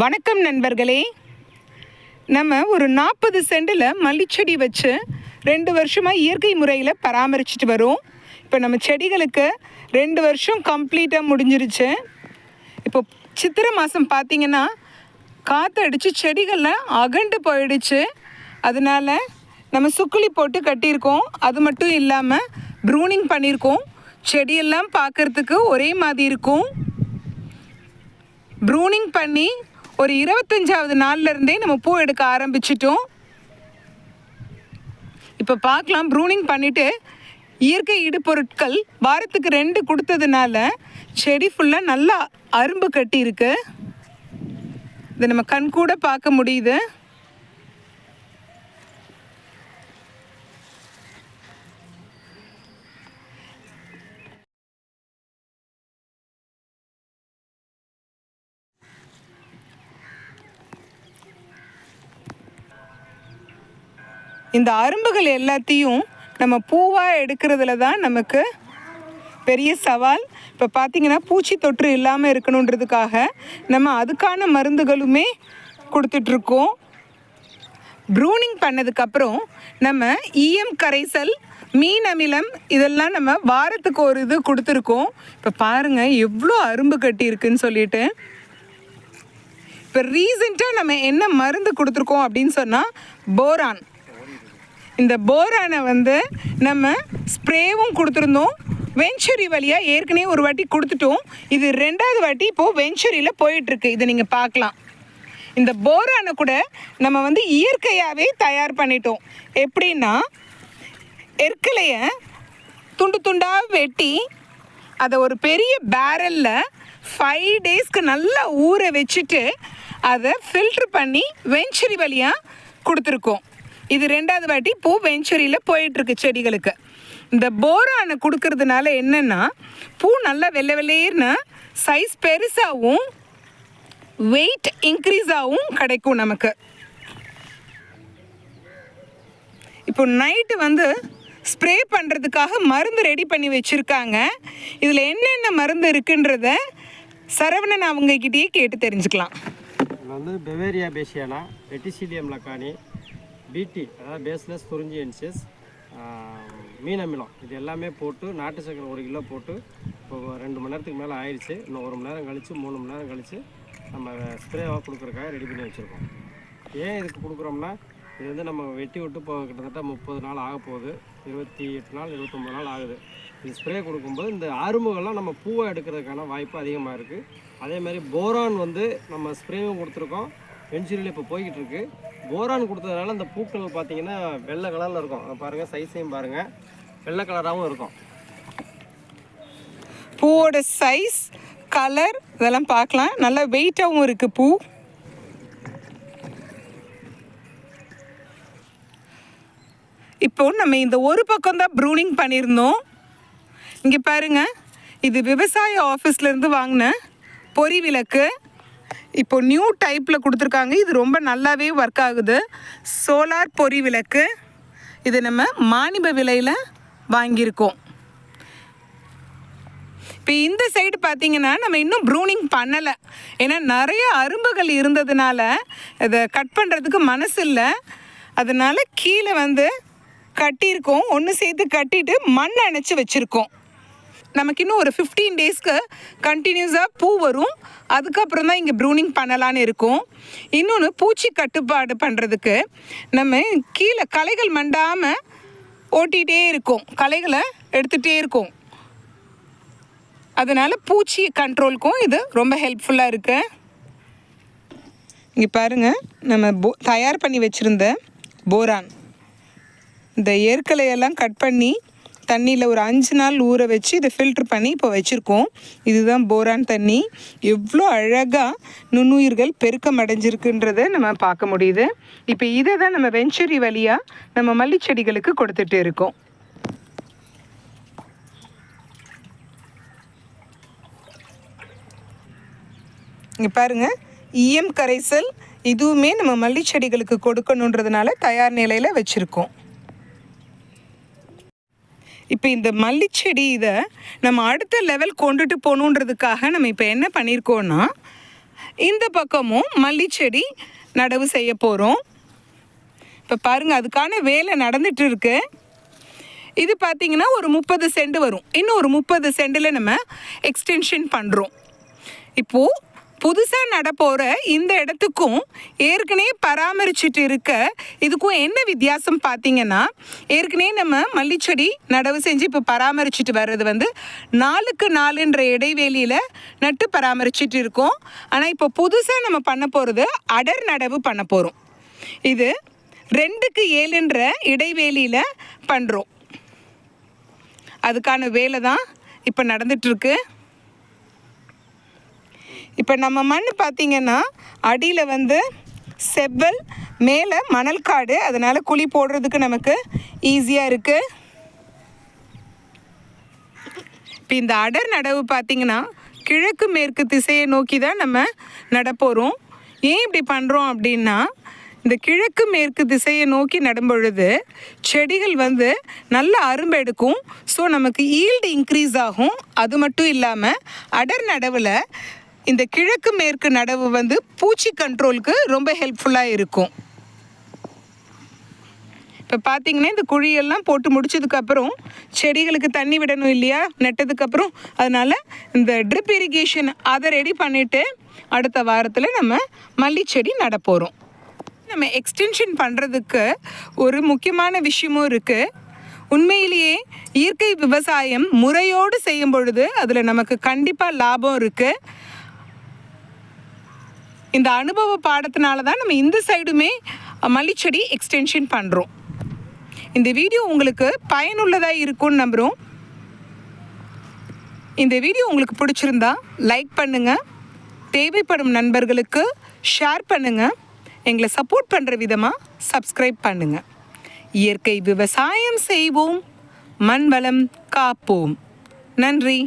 வணக்கம் நண்பர்களே. நம்ம ஒரு நாற்பது சென்டில் மல்லிச்செடி வச்சு ரெண்டு வருஷமாக இயற்கை முறையில் பராமரிச்சுட்டு வரோம். இப்போ நம்ம செடிகளுக்கு ரெண்டு வருஷம் கம்ப்ளீட்டாக முடிஞ்சிருச்சு. இப்போ சித்திரை மாதம் பார்த்தீங்கன்னா காற்று அடித்து செடிகள்லாம் அகண்டு போயிடுச்சு. அதனால் நம்ம சுக்குளி போட்டு கட்டியிருக்கோம். அது மட்டும் இல்லாமல் ப்ரூனிங் பண்ணியிருக்கோம். செடியெல்லாம் பார்க்குறதுக்கு ஒரே மாதிரி இருக்கும். ப்ரூனிங் பண்ணி ஒரு இருபத்தஞ்சாவது நாள்ல இருந்தே நம்ம பூ எடுக்க ஆரம்பிச்சிட்டோம். இப்போ பார்க்கலாம் ப்ரூனிங் பண்ணிவிட்டு இயற்கை இடுபொருட்கள் வாரத்துக்கு ரெண்டு கொடுத்ததுனால செடி ஃபுல்லாக நல்லா அரும்பு கட்டியிருக்கு. இதை நம்ம கண் கூட பார்க்க முடியுது. இந்த அரும்புகள் எல்லாத்தையும் நம்ம பூவாக எடுக்கிறதுல தான் நமக்கு பெரிய சவால். இப்போ பார்த்தீங்கன்னா பூச்சி தொற்று இல்லாமல் இருக்கணுன்றதுக்காக நம்ம அதுக்கான மருந்துகளுமே கொடுத்துட்ருக்கோம். ப்ரூனிங் பண்ணதுக்கப்புறம் நம்ம ஈயம் கரைசல் மீன் அமிலம் இதெல்லாம் நம்ம வாரத்துக்கு ஒரு இது கொடுத்துருக்கோம். இப்போ பாருங்கள் எவ்வளோ அரும்பு கட்டி இருக்குன்னு சொல்லிட்டு. இப்போ ரீசெண்டாக நம்ம என்ன மருந்து கொடுத்துருக்கோம் அப்படின்னு சொன்னால் போரான். இந்த போரானை வந்து நம்ம ஸ்ப்ரேவும் கொடுத்துருந்தோம். வெஞ்சுரி வழியாக ஏற்கனவே ஒரு வாட்டி கொடுத்துட்டோம். இது ரெண்டாவது வாட்டி இப்போது வெஞ்சுரியில் போயிட்டுருக்கு. இதை நீங்கள் பார்க்கலாம். இந்த போரானை கூட நம்ம வந்து இயற்கையாகவே தயார் பண்ணிட்டோம். எப்படின்னா எற்கலையை துண்டு துண்டாக வெட்டி அதை ஒரு பெரிய பேரலில் ஃபைவ் டேஸ்க்கு நல்லா ஊற வச்சுட்டு அதை ஃபில்ட்ரு பண்ணி வெஞ்சுரி வழியாக கொடுத்துருக்கோம். இது ரெண்டாவது வாட்டி பூ வெஞ்சுரியில் போயிட்டுருக்கு செடிகளுக்கு. இந்த போரானை கொடுக்கறதுனால என்னென்னா பூ நல்லா வெள்ளை வெள்ளையர்னு சைஸ் பெருசாகவும் வெயிட் இன்க்ரீஸாகவும் கிடைக்கும் நமக்கு. இப்போ நைட்டு வந்து ஸ்ப்ரே பண்ணுறதுக்காக மருந்து ரெடி பண்ணி வச்சுருக்காங்க. இதில் என்னென்ன மருந்து இருக்குன்றத சரவணன் அவங்கக்கிட்டேயே கேட்டு தெரிஞ்சுக்கலாம். வந்து பெவேரியா பேசியானா ரெட்டிசிலியம் லக்கானி பிடி அதாவது பேஸ்லெஸ் துறிஞ்சியன்சியஸ் மீன் அமிலம். இது எல்லாமே போட்டு நாட்டு சக்கரை ஒரு கிலோ போட்டு இப்போ ரெண்டு மணி நேரத்துக்கு மேலே ஆயிடுச்சு. இன்னும் ஒரு மணி நேரம் கழித்து மூணு மணி நேரம் கழித்து நம்ம ஸ்ப்ரேவாக கொடுக்குறக்காக ரெடி பண்ணி வச்சுருக்கோம். ஏன் இதுக்கு கொடுக்குறோம்னா இது வந்து நம்ம வெட்டி விட்டு இப்போ கிட்டத்தட்ட முப்பது நாள் ஆக போகுது. இருபத்தி எட்டு நாள் இருபத்தொம்பது நாள் ஆகுது. இது ஸ்ப்ரே கொடுக்கும்போது இந்த அரும்புகள்லாம் நம்ம பூவை எடுக்கிறதுக்கான வாய்ப்பு அதிகமாக இருக்குது அதே மாதிரி போரான் வந்து நம்ம ஸ்ப்ரேவும் கொடுத்துருக்கோம். வெஞ்சுரியில் இப்போ போய்கிட்டு இருக்கு. போரான் கொடுத்ததுனால அந்த பூக்கள் பார்த்தீங்கன்னா வெள்ளை கலரில் இருக்கும். பாருங்கள் சைஸையும் பாருங்கள் வெள்ளை கலராகவும் இருக்கும். பூவோட சைஸ் கலர் இதெல்லாம் பார்க்கலாம். நல்லா வெயிட்டாகவும் இருக்குது பூ. இப்போ நம்ம இந்த ஒரு பக்கம் தான் ப்ரூனிங் பண்ணியிருந்தோம். இங்கே பாருங்க இது விவசாய ஆஃபீஸ்லேருந்து வாங்கின பொறி விளக்கு. இப்போ நியூ டைப்பில் கொடுத்துருக்காங்க. இது ரொம்ப நல்லாவே ஒர்க் ஆகுது. சோலார் பொறி விளக்கு. இது நம்ம மானிப விலையில் வாங்கியிருக்கோம். இப்போ இந்த சைடு பார்த்தீங்கன்னா நம்ம இன்னும் ப்ரூனிங் பண்ணலை. ஏன்னா நிறைய அரும்புகள் இருந்ததுனால இதை கட் பண்ணுறதுக்கு மனசு இல்லை. அதனால் கீழே வந்து கட்டியிருக்கோம். ஒன்று சேர்த்து கட்டிட்டு மண் அணைச்சி வச்சுருக்கோம். நமக்கு இன்னும் ஒரு ஃபிஃப்டீன் டேஸ்க்கு கண்டினியூஸாக பூ வரும். அதுக்கப்புறம் தான் இங்கே ப்ரூனிங் பண்ணலான்னு இருக்கும். இன்னொன்று பூச்சி கட்டுப்பாடு பண்ணுறதுக்கு நம்ம கீழே களைகள் மண்டாமல் ஓட்டிகிட்டே இருக்கோம். களைகளை எடுத்துகிட்டே இருக்கோம். அதனால் பூச்சி கண்ட்ரோலுக்கும் இது ரொம்ப ஹெல்ப்ஃபுல்லாக இருக்குது இங்கே பாருங்கள் நம்ம போ தயார் பண்ணி வச்சுருந்த போரான். இந்த ஏற்கலையெல்லாம் கட் பண்ணி தண்ணியில் ஒரு அஞ்சு நாள் ஊற வச்சு இதை ஃபில்ட்ரு பண்ணி இப்போ வச்சுருக்கோம். இதுதான் போரான் தண்ணி. எவ்வளோ அழகாக நுண்ணுயிர்கள் பெருக்கம் அடைஞ்சிருக்குன்றதை நம்ம பார்க்க முடியுது. இப்போ இதை தான் நம்ம வெஞ்சரி வழியாக நம்ம மல்லிச்செடிகளுக்கு கொடுத்துட்டு இருக்கோம். இங்கே பாருங்க. ஈயம் கரைசல் இதுவுமே நம்ம மல்லிச்செடிகளுக்கு கொடுக்கணுன்றதுனால தயார் நிலையில் வச்சுருக்கோம். இப்போ இந்த மல்லிச்செடி இதை நம்ம அடுத்த லெவல் கொண்டுட்டு போகணுன்றதுக்காக நம்ம இப்போ என்ன பண்ணியிருக்கோன்னா இந்த பக்கமும் மல்லிச்செடி நடவு செய்ய போகிறோம் இப்போ பாருங்கள் அதுக்கான வேலை நடந்துட்டு இருக்கு. இது பார்த்தீங்கன்னா ஒரு முப்பது சென்ட் வரும். இன்னும் ஒரு முப்பது சென்டில் நம்ம எக்ஸ்டென்ஷன் பண்ணுறோம் இப்போது புதுசாக நடப்போகிற இந்த இடத்துக்கும் ஏற்கனவே பராமரிச்சுட்டு இருக்க இதுக்கும் என்ன வித்தியாசம் பார்த்தீங்கன்னா ஏற்கனவே நம்ம மல்லிச்செடி நடவு செஞ்சு இப்போ பராமரிச்சுட்டு வர்றது வந்து நாலுக்கு நாலுன்ற இடைவெளியில் நட்டு பராமரிச்சுட்டு இருக்கோம். ஆனால் இப்போ புதுசாக நம்ம பண்ண போகிறது அடர் நடவு பண்ண போகிறோம் இது ரெண்டுக்கு ஏழுன்ற இடைவேளியில் பண்ணுறோம் அதுக்கான வேலை தான் இப்போ நடந்துட்டுருக்கு இப்போ நம்ம மண் பார்த்திங்கன்னா அடியில் வந்து செவ்வல் மேலே மணல் காடு. அதனால் குழி போடுறதுக்கு நமக்கு ஈஸியாக இருக்குது இப்போ இந்த அடர் நடவு பார்த்திங்கன்னா கிழக்கு மேற்கு திசையை நோக்கி தான் நம்ம நடப்போகிறோம் ஏன் இப்படி பண்ணுறோம் அப்படின்னா இந்த கிழக்கு மேற்கு திசையை நோக்கி நடும்பொழுது செடிகள் வந்து நல்ல அரும்பெடுக்கும் ஸோ நமக்கு ஈல்டு இன்க்ரீஸ் ஆகும். அது மட்டும் இல்லாமல் அடர் நடவில் இந்த கிழக்கு மேற்கு நடவு வந்து பூச்சி கண்ட்ரோலுக்கு ரொம்ப ஹெல்ப்ஃபுல்லாக இருக்கும். இப்போ பார்த்தீங்கன்னா இந்த குழியெல்லாம் போட்டு முடிச்சதுக்கப்புறம் செடிகளுக்கு தண்ணி விடணும் இல்லையா? நட்டதுக்கப்புறம் அதனால் இந்த ட்ரிப் இரிகேஷன் அதை ரெடி பண்ணிவிட்டு அடுத்த வாரத்தில் நம்ம மல்லி செடி நம்ம எக்ஸ்டென்ஷன் பண்ணுறதுக்கு ஒரு முக்கியமான விஷயமும் இருக்குது உண்மையிலேயே இயற்கை விவசாயம் முறையோடு செய்யும் பொழுது அதில் நமக்கு கண்டிப்பாக லாபம் இருக்குது இந்த அனுபவ பாடத்தினால தான் நம்ம இந்த சைடுமே மல்லிச்செடி எக்ஸ்டென்ஷன் பண்ணுறோம் இந்த வீடியோ உங்களுக்கு பயனுள்ளதாக இருக்கும்னு நம்புகிறோம் இந்த வீடியோ உங்களுக்கு பிடிச்சிருந்தா லைக் பண்ணுங்கள் தேவைப்படும் நண்பர்களுக்கு ஷேர் பண்ணுங்கள் எங்களை சப்போர்ட் பண்ணுற விதமாக சப்ஸ்கிரைப் பண்ணுங்கள் இயற்கை விவசாயம் செய்வோம். மண் வளம் காப்போம். நன்றி.